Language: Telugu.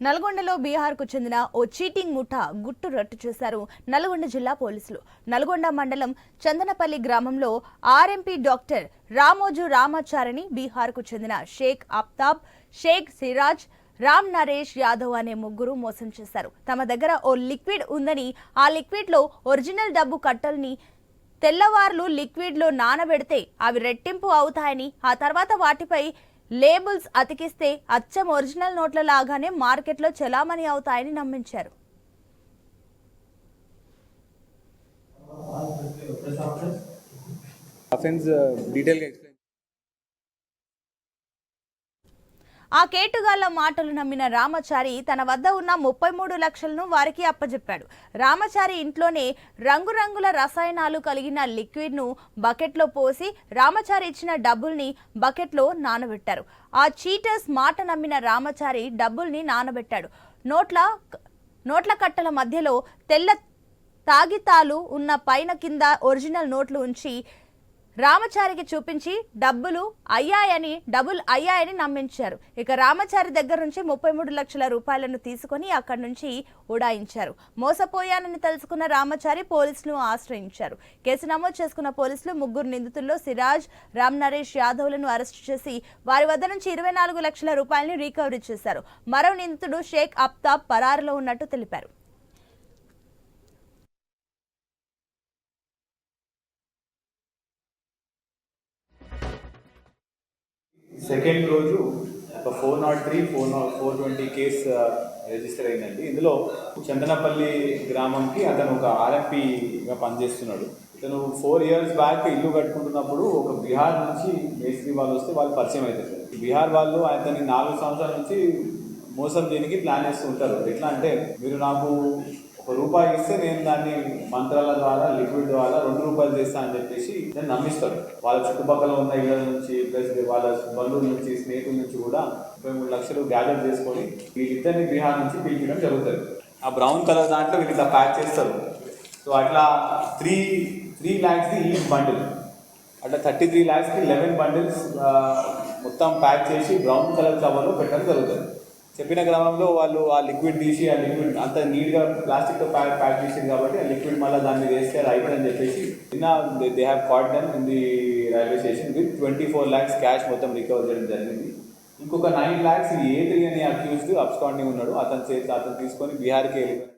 నల్గొండలో బీహార్కు చెందిన ఓ చీటింగ్ ముఠా గుట్టు రట్టు చేశారు నల్గొండ జిల్లా పోలీసులు. నల్గొండ మండలం చందనపల్లి గ్రామంలో ఆర్ఎంపీ డాక్టర్ రామోజు రామాచారిని బీహార్కు చెందిన షేక్ అఫ్తాబ్ షేక్ సిరాజ్ రామ్ నరేష్ యాదవ్ అనే ముగ్గురు మోసం చేశారు. తమ దగ్గర ఓ లిక్విడ్ ఉందని ఆ లిక్విడ్లో ఒరిజినల్ డబ్బు కట్టల్ని తెల్లవార్లు లిక్విడ్లో నానబెడితే అవి రెట్టింపు అవుతాయని ఆ తర్వాత వాటిపై లేబుల్స్ అతికిస్తే అచ్చం ఒరిజినల్ నోట్ల లాగానే మార్కెట్లో చెలామణి అవుతాయని నమ్మించారు. అఫెన్స్ డీటెయిల్గా ఆ కేటుగాళ్ళ మాటలు నమ్మిన రామచారి తన వద్ద ఉన్న ముప్పై మూడు లక్షలను వారికి అప్పజెప్పాడు. రామచారి ఇంట్లోనే రంగురంగుల రసాయనాలు కలిగిన లిక్విడ్ను బకెట్లో పోసి రామచారి ఇచ్చిన డబ్బుల్ని బకెట్లో నానబెట్టారు. ఆ చీటర్స్ మాట నమ్మిన రామచారి డబ్బుల్ని నానబెట్టాడు. నోట్ల నోట్ల కట్టల మధ్యలో తెల్ల తాగితాలు ఉన్న పైన కింద ఒరిజినల్ నోట్లు ఉంచి రామచారికి చూపించి డబ్బులు అయ్యాయని డబుల్ అయ్యాయని నమ్మించారు. ఇక రామచారి దగ్గర నుంచి ముప్పై మూడు లక్షల రూపాయలను తీసుకొని అక్కడి నుంచి ఉడాయించారు. మోసపోయానని తెలుసుకున్న రామచారి పోలీసులను ఆశ్రయించారు. కేసు నమోదు చేసుకున్న పోలీసులు ముగ్గురు నిందితుల్లో సిరాజ్ రామ్ నరేష్ యాదవ్లను అరెస్టు చేసి వారి వద్ద నుంచి ఇరవై నాలుగు లక్షల రూపాయలని రికవరీ చేశారు. మరో నిందితుడు షేక్ అప్తాబ్ పరారులో ఉన్నట్టు తెలిపారు. సెకండ్ రోజు ఒక four nought three four nought four twenty case register అయిందండి. ఇందులో చందనపల్లి గ్రామంకి అతను ఒక ఆర్ఎంపీగా పనిచేస్తున్నాడు. ఇతను ఫోర్ ఇయర్స్ బ్యాక్ ఇల్లు కట్టుకుంటున్నప్పుడు ఒక బీహార్ నుంచి మేస్త్రి వాళ్ళు వస్తే వాళ్ళు పరిచయం అవుతారు బీహార్ వాళ్ళు అతని నాలుగు సంవత్సరాల నుంచి మోసం చేయడానికి ప్లాన్ చేస్తూ ఉంటారు. ఎట్లా అంటే మీరు నాకు రూపాయి ఇస్తే నేను దాన్ని మంత్రాల ద్వారా లిక్విడ్ ద్వారా రెండు రూపాయలు చేస్తా అని చెప్పేసి నేను నమ్మిస్తాడు వాళ్ళ చుట్టుపక్కల ఉన్న ఇళ్ళ నుంచి ప్లస్ వాళ్ళ బంధువుల నుంచి స్నేహితుల నుంచి కూడా ముప్పై మూడు లక్షలు గ్యాదర్ చేసుకొని వీళ్ళిద్దరిని బీహార్ నుంచి పిలిపించడం జరుగుతుంది. ఆ బ్రౌన్ కలర్ దాంట్లో వీళ్ళు ఇట్లా ప్యాక్ చేస్తారు. సో అట్లా త్రీ త్రీ ల్యాక్స్ది ఈ బండిల్. అట్లా థర్టీ త్రీ ల్యాక్స్కి లెవెన్ బండిల్స్ మొత్తం ప్యాక్ చేసి బ్రౌన్ కలర్ కవర్లో పెట్టడం జరుగుతుంది. చెప్పిన క్రమంలో వాళ్ళు ఆ లిక్విడ్ తీసి ఆ లిక్విడ్ అంత నీట్గా ప్లాస్టిక్తో ప్యాక్ ప్యాక్ చేసింది కాబట్టి ఆ లిక్విడ్ మళ్ళీ దాన్ని వేస్తే అది అయిపోయిందని చెప్పేసి నిన్న they have caught them in the railway station with twenty four lakhs cash మొత్తం రికవర్ చేయడం జరిగింది. ఇంకొక నైన్ ల్యాక్స్ ఏ త్రీ అనే అక్యూజ్డ్ అబ్స్కాండింగ్ ఉన్నాడు. అతని చేతి అతను తీసుకొని బీహార్కి వెళ్ళిపోయాడు